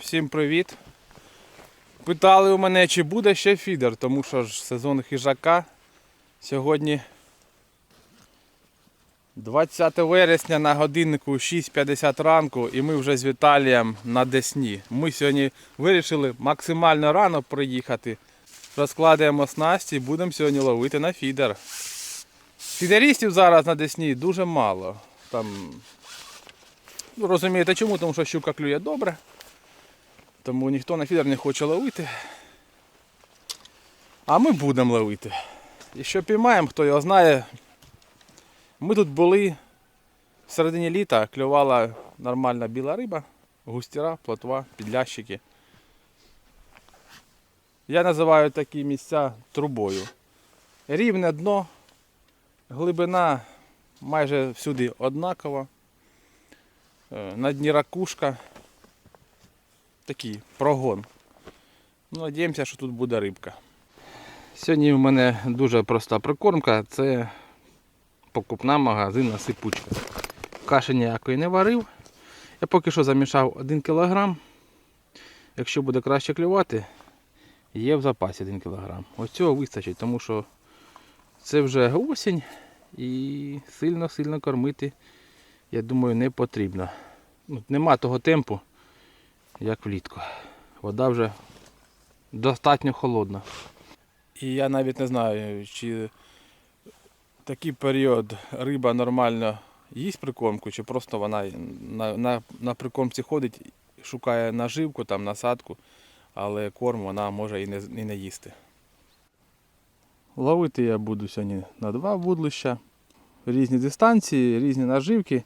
Всім привіт. Питали у мене, чи буде ще фідер, тому що ж сезон хижака. Сьогодні 20 вересня на годиннику 6.50 ранку і ми вже з Віталієм на Десні. Ми сьогодні вирішили максимально рано приїхати. Розкладаємо снасті і будемо сьогодні ловити на фідер. Фідерістів зараз на Десні дуже мало. Там, ну, розумієте чому? Тому що щука клює добре. Тому ніхто на фідер не хоче ловити. А ми будемо ловити. І що піймаємо, хто його знає. Ми тут були в середині літа, клювала нормальна біла риба, густіра, плотва, підлящики. Я називаю такі місця трубою. Рівне дно, глибина майже всюди однакова. Е, На дні ракушка такий прогон. Ну, Надіємося, що тут буде рибка. Сьогодні в мене дуже проста прикормка. Це покупна магазинна сипучка. Каші ніякої не варив. Я поки що замішав 1 кг. Якщо буде краще клювати, є в запасі 1 кг. Ось цього вистачить, тому що це вже осінь і сильно-сильно кормити, я думаю, не потрібно. Ну, Нема того темпу як влітку. Вода вже достатньо холодна. І я навіть не знаю, чи такий період риба нормально їсть прикормку, чи просто вона на, на, на прикормці ходить, шукає наживку, там, насадку, але корм вона може і не, і не їсти. Ловити я буду сьогодні на два вудлища, різні дистанції, різні наживки.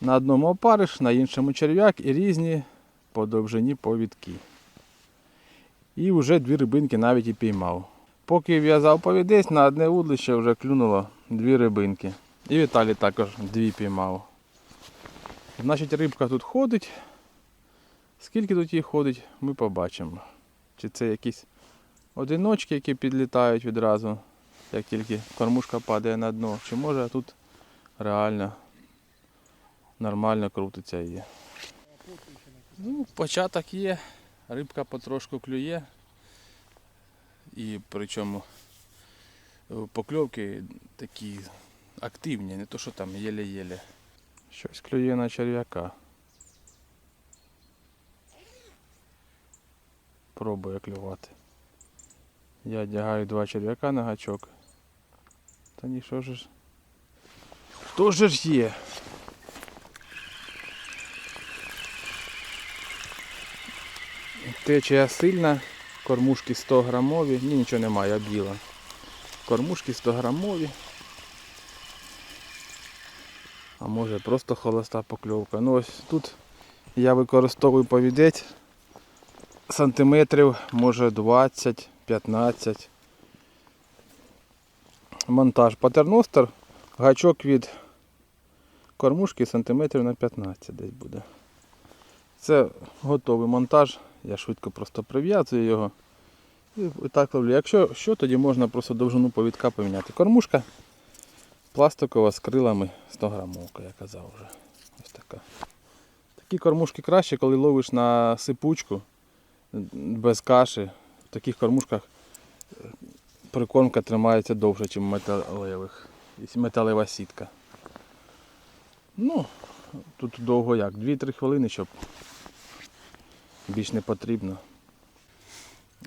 На одному опариш, на іншому черв'як і різні по довжині повідки. І вже дві рибинки навіть і піймав. Поки в'язав повідець, на одне вудлище вже клюнуло дві рибинки. І Віталій також дві піймав. Значить, рибка тут ходить. Скільки тут їх ходить, ми побачимо. Чи це якісь одиночки, які підлітають відразу, як тільки кормушка падає на дно, чи може тут реально нормально крутиться її. Ну, початок є, рибка потрошку клює. І причому покльовки такі активні, не то що там єле-єле. Щось клює на черв'яка. Пробує клювати. Я одягаю два черв'яка на гачок. Та ні, що ж. Хто ж є? Течія сильна, кормушки 100 грамові, ні, нічого немає, об'їла. Кормушки 100 грамові. А може просто холоста покльовка. Ну ось тут я використовую повідець сантиметрів, може 20-15. Монтаж патерностер, гачок від кормушки сантиметрів на 15 десь буде. Це готовий монтаж. Я швидко просто прив'язую його. І так ловлю. Якщо що, тоді можна просто довжину повідка поміняти. Кормушка пластикова з крилами 100 грамовка, я казав вже. Ось така. Такі кормушки краще, коли ловиш на сипучку без каші. В таких кормушках е, прикормка тримається довше, ніж металевих. Металева сітка. Ну, тут довго як? 2-3 хвилини, щоб більш не потрібно.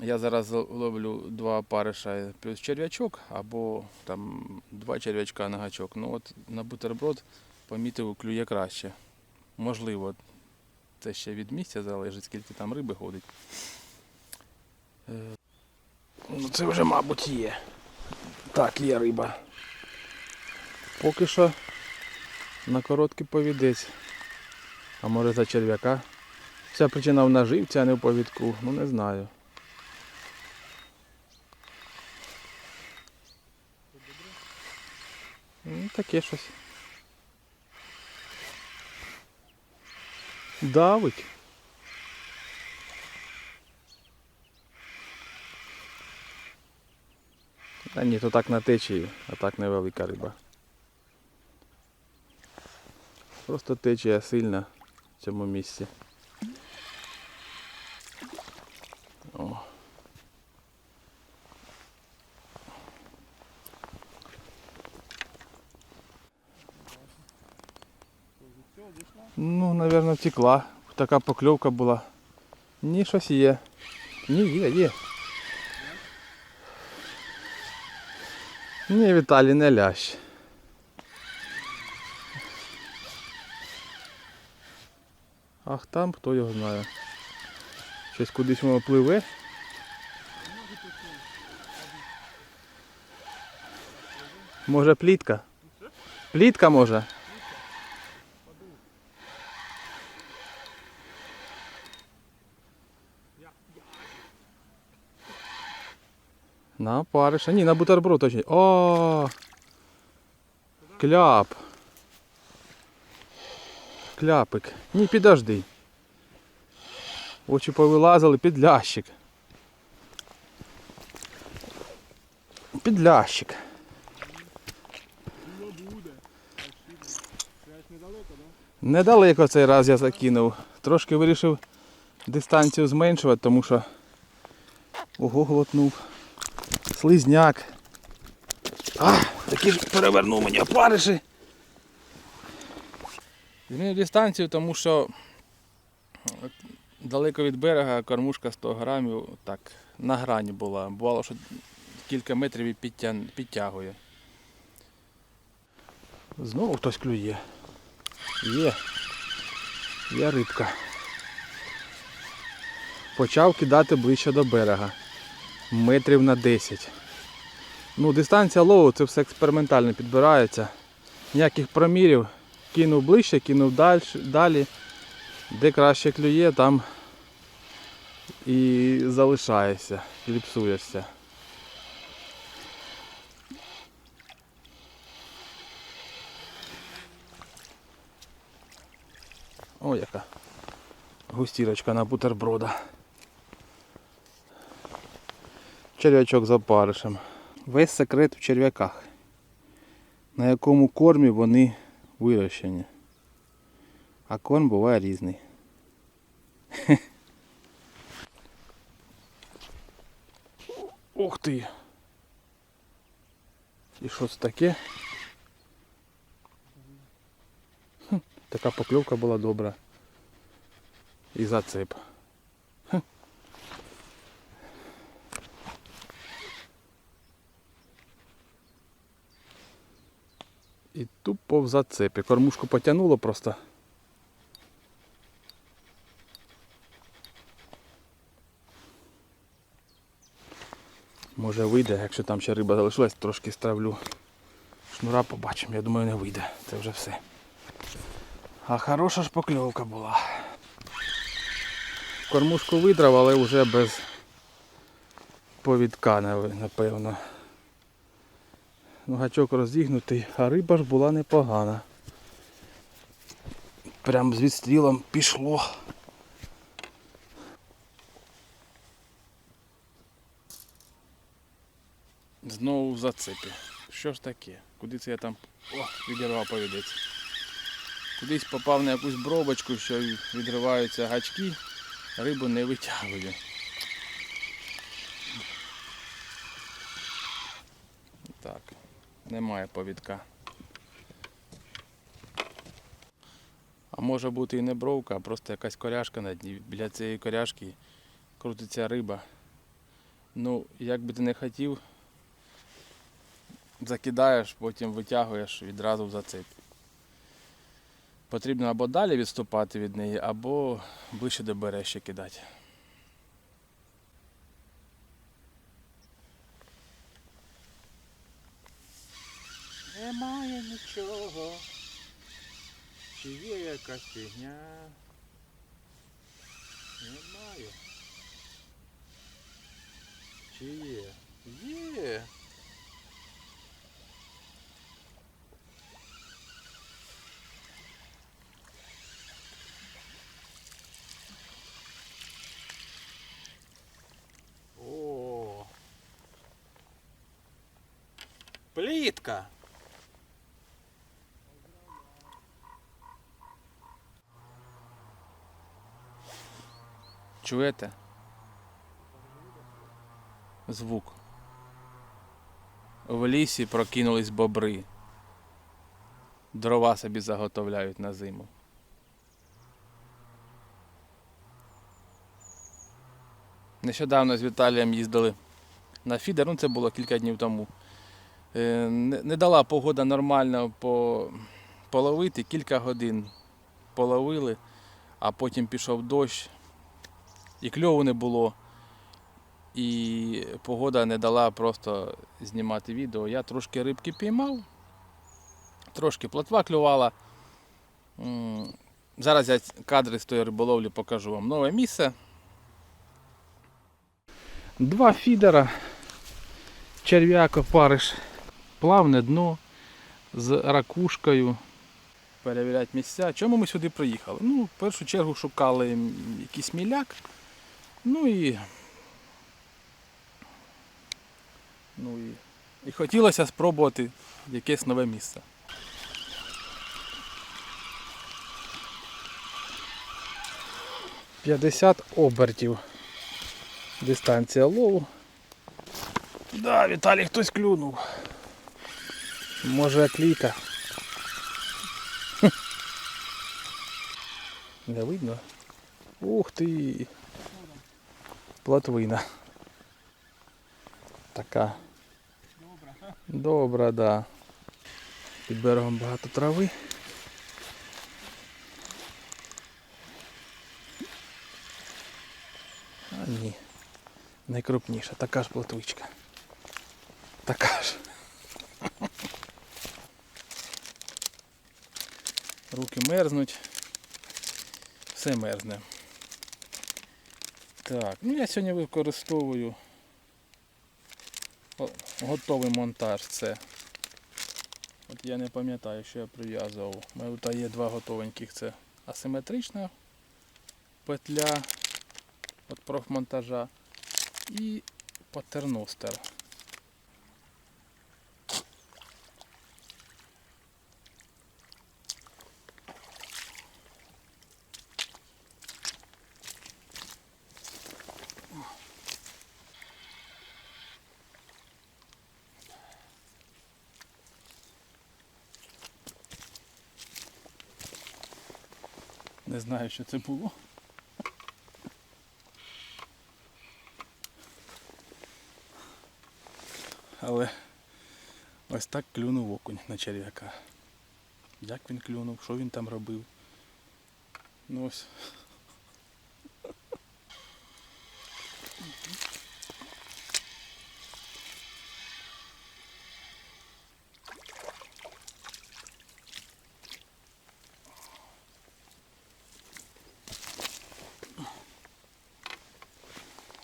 Я зараз ловлю два опариша плюс черв'ячок або там два черв'ячка на гачок. Ну от на бутерброд помітив, клює краще. Можливо, це ще від місця залежить, скільки там риби ходить. Е, Ну це вже, мабуть, є. Так, є риба. Поки що на короткий повідець. А може за черв'яка. Вся причина в наживці, а не в повідку. Ну не знаю. Ну, таке щось. Давить. А ні, то так на течії, а так невелика риба. Просто течія сильна в цьому місці. О. Ну. Така покльовка була. Ні, щось є. Ні, є, є. Ні, Віталій, не лящ. Ах там, хто його знає. Щось кудись воно пливе. Може плітка? Плітка може. На париша. Ні, на бутерброд точно. О! Кляп. Кляпик. Ні, підожди. Очі повилазили, підлящик. Підлящик. Недалеко цей раз я закинув. Трошки вирішив дистанцію зменшувати, тому що ого глотнув. Слизняк. А, такі ж перевернув мені опариші. Змінив дистанцію, тому що далеко від берега кормушка 100 грамів так, на грані була. Бувало, що кілька метрів і підтя- підтягує. Знову хтось клює. Є. Є рибка. Почав кидати ближче до берега. Метрів на 10. Ну, дистанція лову це все експериментально підбирається. Ніяких промірів. Кинув ближче, кинув далі, далі. Де краще клює, там і залишаєшся, кліпсуєшся. О, яка густірочка на бутерброда. Черв'ячок за опаришем. Весь секрет в черв'яках, на якому кормі вони вирощені. А корм буває різний. Ух ти! І що це таке? Така покльовка була добра. І зацеп. І тупо в зацепі. Кормушку потягнуло просто. Може вийде, якщо там ще риба залишилась, трошки стравлю. Шнура побачимо, я думаю не вийде. Це вже все. А хороша ж покльовка була. Кормушку видрав, але вже без повідка, напевно. Ну, гачок розігнутий, а риба ж була непогана. Прям з відстрілом пішло. Знову в зацепі. Що ж таке? Куди це я там О, відірвав повідець? Кудись попав на якусь бробочку, що відриваються гачки, рибу не витягую. Так, немає повідка. А може бути і не бровка, а просто якась коряшка на дні. Біля цієї коряшки крутиться риба. Ну, як би ти не хотів, закидаєш, потім витягуєш відразу в зацеп. Потрібно або далі відступати від неї, або ближче до бережжя кидати. Немає нічого. Чи є якась фігня? Немає. Чи є? Є. О. Чуєте? звук. В лісі прокинулись бобри. Дрова собі заготовляють на зиму. Нещодавно з Віталієм їздили на фідер, ну це було кілька днів тому. Е, Не, не дала погода нормально половити, кілька годин половили, а потім пішов дощ, і кльову не було. І погода не дала просто знімати відео. Я трошки рибки піймав, трошки плотва клювала. Зараз я кадри з тої риболовлі покажу вам нове місце. Два фідера, черв'як опариш, плавне дно з ракушкою. Перевіряти місця. Чому ми сюди приїхали? Ну, в першу чергу шукали якийсь міляк. Ну і. Ну і, і хотілося спробувати якесь нове місце. П'ятдесят обертів. Дистанція лову. Да, Віталій хтось клюнув. Може кліка. Не видно. Ух ти. Плотвина. Така. Добра. Добра, да. Під берегом багато трави. А ні. Найкрупніша, така ж плотвичка. Така ж. Руки мерзнуть. Все мерзне. Так, ну я сьогодні використовую готовий монтаж. Це. От я не пам'ятаю, що я прив'язував. У мене є два готовеньких. Це асиметрична петля від профмонтажа і патерностер. Знаю, що це було. Але ось так клюнув окунь на черв'яка. Як він клюнув, що він там робив? Ну ось.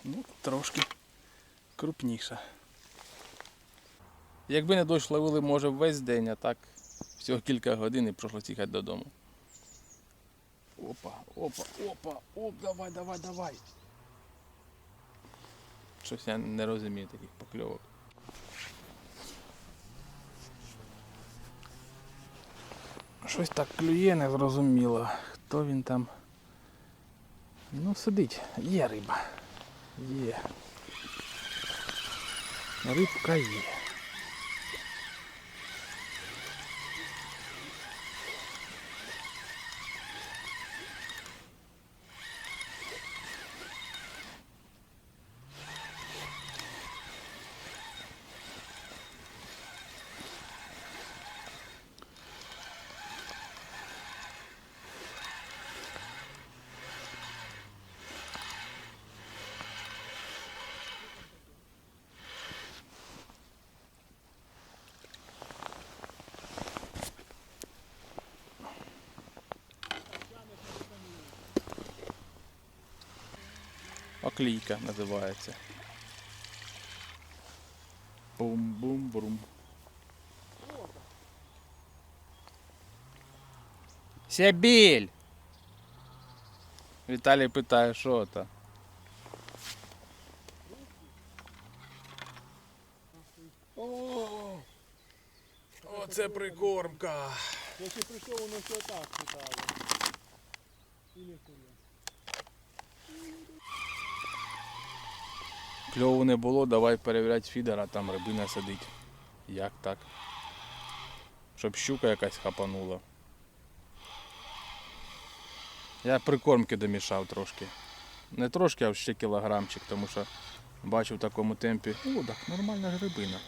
Ну, трошки крупніша. Якби не дощ ловили, може, весь день, а так всього кілька годин і пройшлося їхати додому. Опа, опа, опа, оп, давай, давай, давай. Щось я не розумію таких покльовок. Щось так клює, не зрозуміло. Хто він там? Ну, сидить, є риба. Є. Рибка є. Оклійка називається. Бум-бум-брум. Сябіль! Віталій питає, що це? О, оце прикормка. Я ще прийшов, воно все так питало. І не хуя. Кльову не було, давай перевіряти фідер, а там рибина сидить. Як так? Щоб щука якась хапанула. Я прикормки домішав трошки. Не трошки, а ще кілограмчик, тому що бачу в такому темпі. О, так, нормальна ж рибина.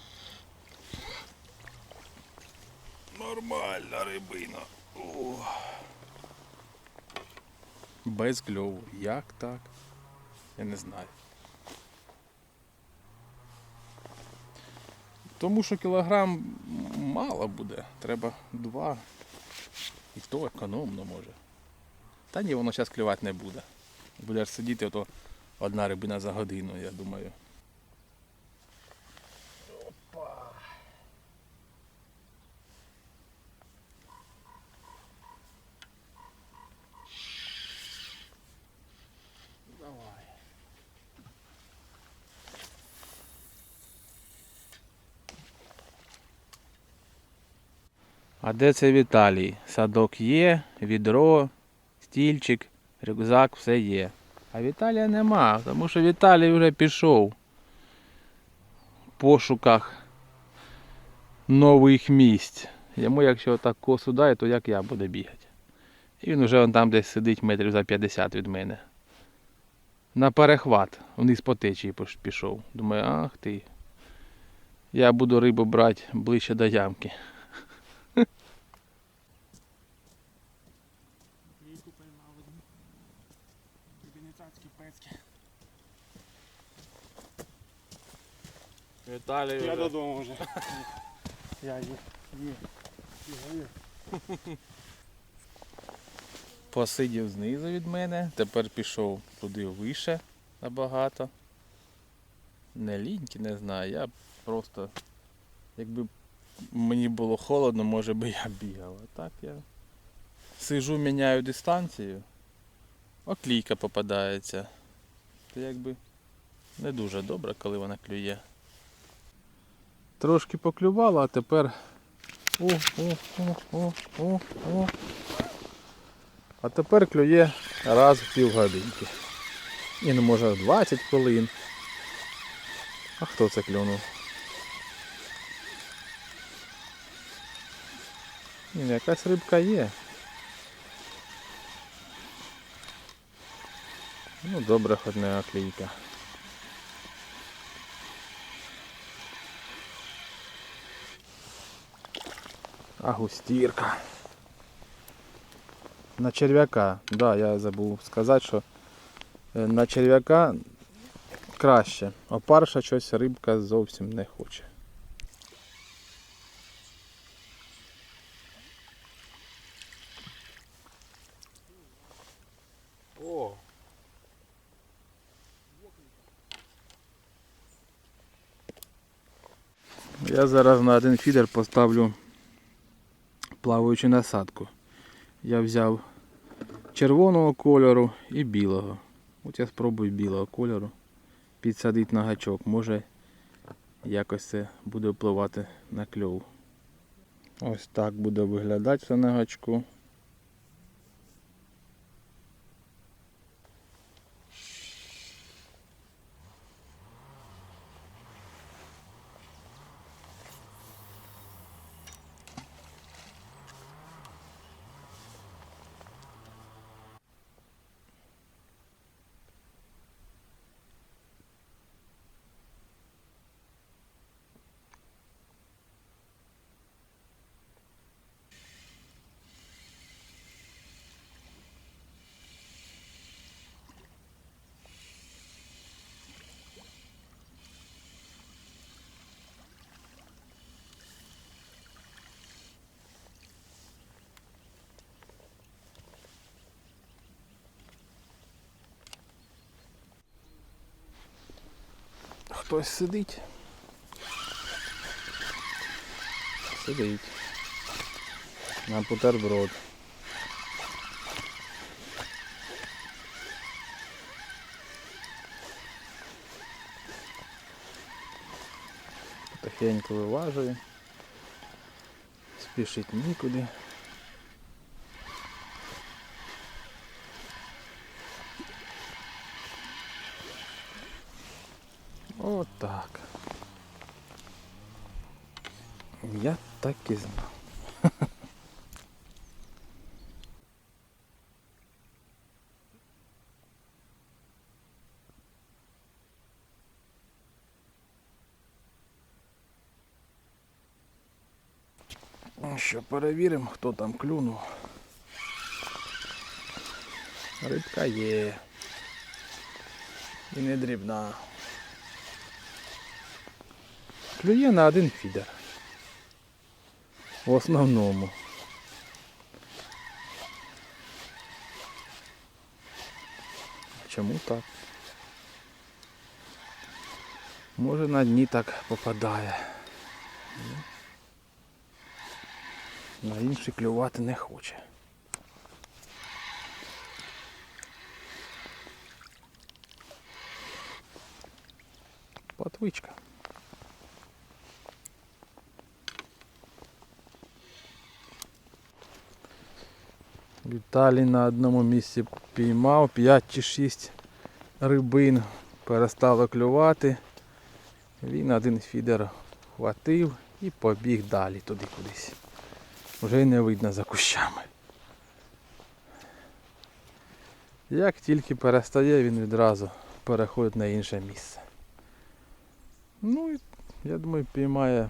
Нормальна рибина. О. Без кльову. Як так? Я не знаю. Тому що кілограм мало буде. Треба два. І то економно може. Та ні, воно зараз клювати не буде. Будеш сидіти, ото одна рибина за годину, я думаю. Де це Віталій? Садок є, відро, стільчик, рюкзак, все є. А Віталія нема, тому що Віталій вже пішов в пошуках нових місць. Йому, якщо так косу дай, то як я буду бігати. І він вже там десь сидить метрів за 50 від мене. На перехват, вниз по течії пішов. Думаю, ах ти. Я буду рибу брати ближче до ямки. Віталій Я додому вже. Я є. Є. Є. посидів знизу від мене, тепер пішов туди вище набагато. Не ліньки, не знаю. Я просто, якби мені було холодно, може би я бігав. А так я сижу, міняю дистанцію, оклійка попадається. То якби не дуже добре, коли вона клює. Трошки поклювала, а тепер. О, о, о, о, о, о. А тепер клює раз в півгодинки. І не може 20 хвилин. А хто це клюнув? Ні, ну, якась рибка є. Ну добре, хоч не оклійка. А густірка. На черв'яка, да, я забув сказати, що е, на черв'яка краще. Опарша щось рибка зовсім не хоче. О, Я зараз на один фідер поставлю плаваючу насадку. Я взяв червоного кольору і білого. От я спробую білого кольору підсадити на гачок. Може якось це буде впливати на кльов. Ось так буде виглядати все на гачку. Хтось сидить. Сидить. На бутерброд. Потихеньку виважує. Спішить нікуди. Отак. Я так і знав. Ну що, перевіримо, хто там клюнув. Рибка є. І не дрібна. Клює на один фідер. В основному. Чому так? Може на дні так попадає. На інші клювати не хоче. Платвичка. Віталій на одному місці піймав 5 чи 6 рибин, перестало клювати. Він один фідер хватив і побіг далі туди кудись. Вже й не видно за кущами. Як тільки перестає, він відразу переходить на інше місце. Ну і я думаю, піймає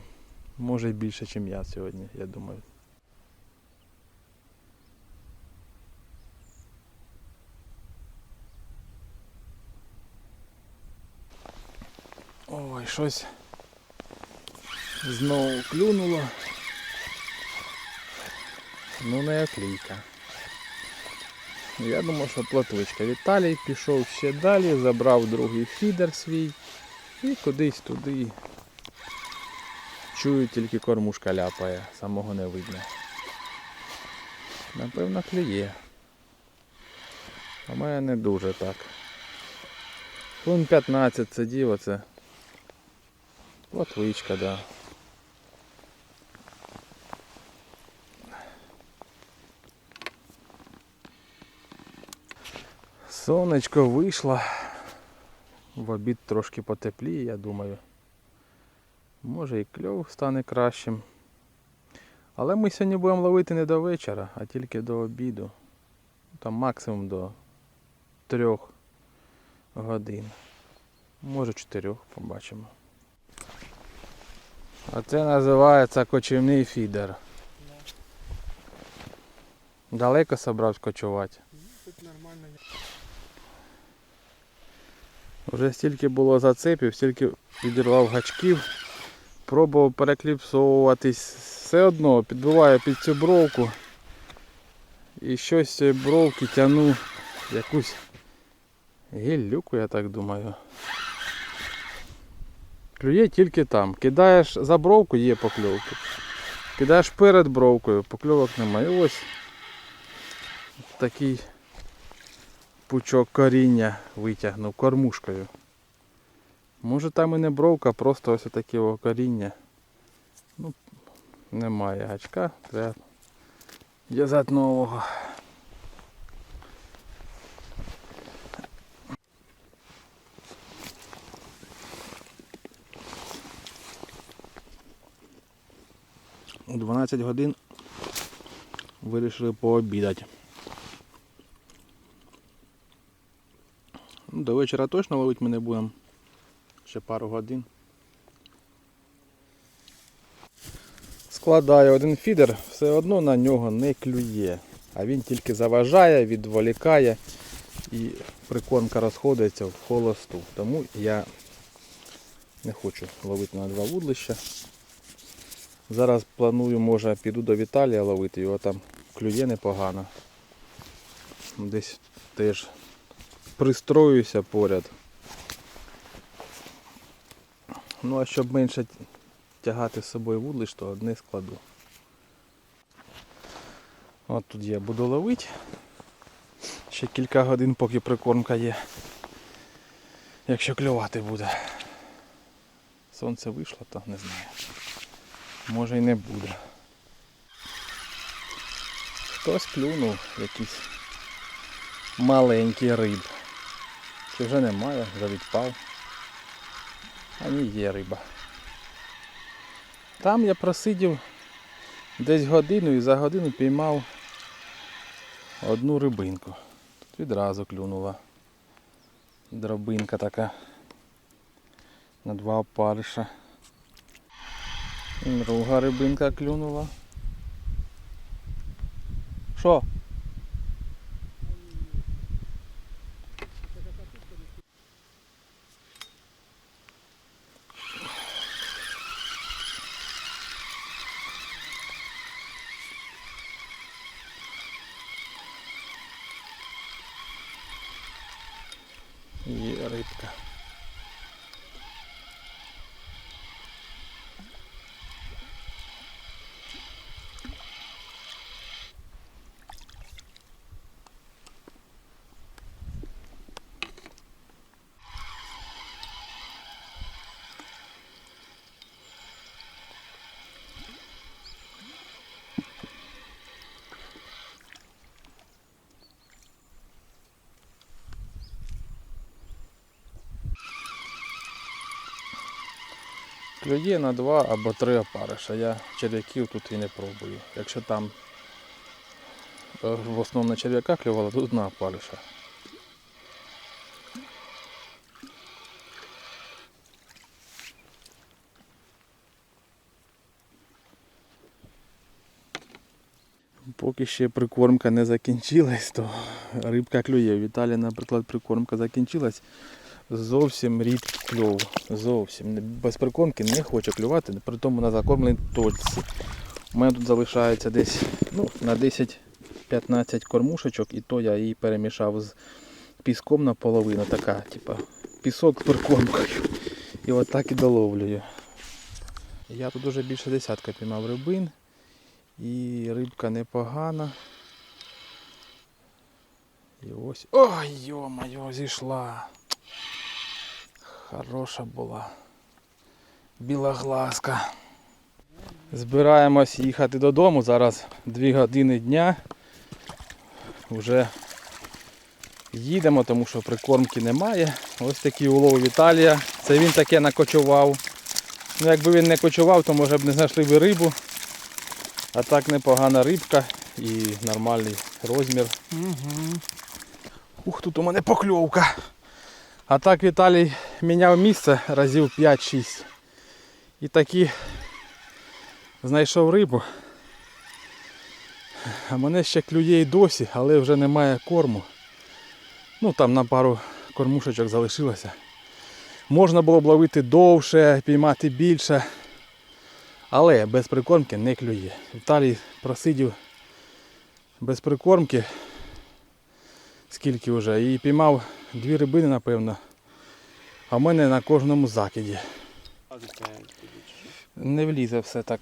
може більше, ніж я сьогодні, я думаю. Ой, щось знову клюнуло. Ну не оклійка. Я думав, що платвичка. Віталій пішов ще далі, забрав другий фідер свій і кудись туди. Чую, тільки кормушка ляпає, самого не видно. Напевно, клює. А мене не дуже так. Хвилин 15 сидів оце. Платвичка, да. Сонечко вийшло. В обід трошки потепліє, я думаю. Може і кльов стане кращим. Але ми сьогодні будемо ловити не до вечора, а тільки до обіду. Там максимум до трьох годин. Може чотирьох побачимо. А це називається кочівний фідер. Далеко собрався кочувати. Тут нормально. Вже стільки було зацепів, стільки відірвав гачків, пробував перекліпсовуватись, все одно підбиваю під цю бровку і щось з цієї бровки тяну якусь гіллюку, я так думаю. Клює тільки там. Кидаєш за бровку, є покльовки. Кидаєш перед бровкою, покльовок немає. Ось такий пучок коріння витягнув кормушкою. Може там і не бровка, просто ось таке коріння. Ну, немає гачка, треба в'язати нового. У 12 годин вирішили пообідати. До вечора точно ловити ми не будемо. Ще пару годин. Складаю один фідер, все одно на нього не клює. А він тільки заважає, відволікає і прикормка розходиться в холосту. Тому я не хочу ловити на два вудлища. Зараз планую, може піду до Віталія ловити, його там клює непогано. Десь теж пристроюся поряд. Ну а щоб менше тягати з собою вудлиш, то одне складу. От тут я буду ловити. Ще кілька годин, поки прикормка є. Якщо клювати буде. Сонце вийшло, то не знаю. Може і не буде. Хтось клюнув якийсь маленький риб. Чи вже немає, вже відпав. А ні, є риба. Там я просидів десь годину і за годину піймав одну рибинку. Тут відразу клюнула. Дробинка така. На два опариша. І Друга рибинка клюнула. Що? Є рибка. Клює на два або три опариша. Я черв'яків тут і не пробую. Якщо там е, в основному на черв'яка клювало, тут на опариша. Поки ще прикормка не закінчилась, то рибка клює. У Віталія, наприклад, прикормка закінчилась. Зовсім рідкий кльов. Зовсім. Без прикормки не хоче клювати, при тому на закормленій точці. У мене тут залишається десь ну, на 10-15 кормушечок, і то я її перемішав з піском наполовину. Така, типа, пісок з прикормкою. І от так і доловлюю. Я тут уже більше десятка піймав рибин. І рибка непогана. І ось. Ой, йо-моє, зійшла. Хороша була. Біла глазка. Збираємось їхати додому. Зараз 2 години дня. Вже їдемо, тому що прикормки немає. Ось такі улови Віталія. Це він таке накочував. Ну, якби він не кочував, то може б не знайшли б рибу. А так непогана рибка і нормальний розмір. Угу. Ух, тут у мене покльовка. А так Віталій міняв місце разів 5-6. І таки знайшов рибу. А мене ще клює і досі, але вже немає корму. Ну там на пару кормушечок залишилося. Можна було б ловити довше, піймати більше. Але без прикормки не клює. Віталій просидів без прикормки скільки вже. І піймав дві рибини, напевно. А в мене на кожному закиді. Не влізе все так.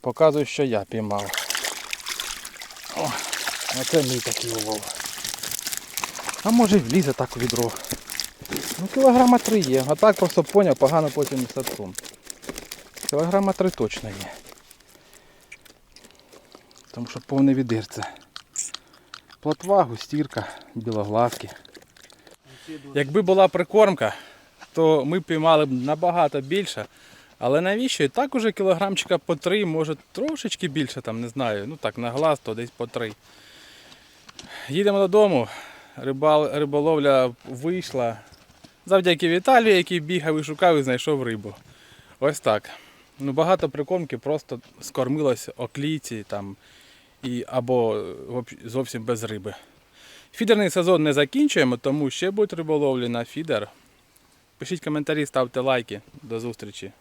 Показую, що я піймав. О, оце мій такий улов. А може й влізе так у відро. Ну кілограма три є. А так просто поняв, погано потім з садком. Кілограма три точно є. Тому що повне відирце. Плотва, густірка, білоглазки. Якби була прикормка, то ми піймали б набагато більше. Але навіщо? І так уже кілограмчика по три, може трошечки більше, там, не знаю. Ну так, на глаз, то десь по три. Їдемо додому. Рибал, риболовля вийшла. Завдяки Віталію, який бігав і шукав і знайшов рибу. Ось так. Ну, багато прикормки просто скормилось оклійці там, і, або зовсім без риби. Фідерний сезон не закінчуємо, тому ще будуть риболовлі на фідер. Пишіть коментарі, ставте лайки. До зустрічі.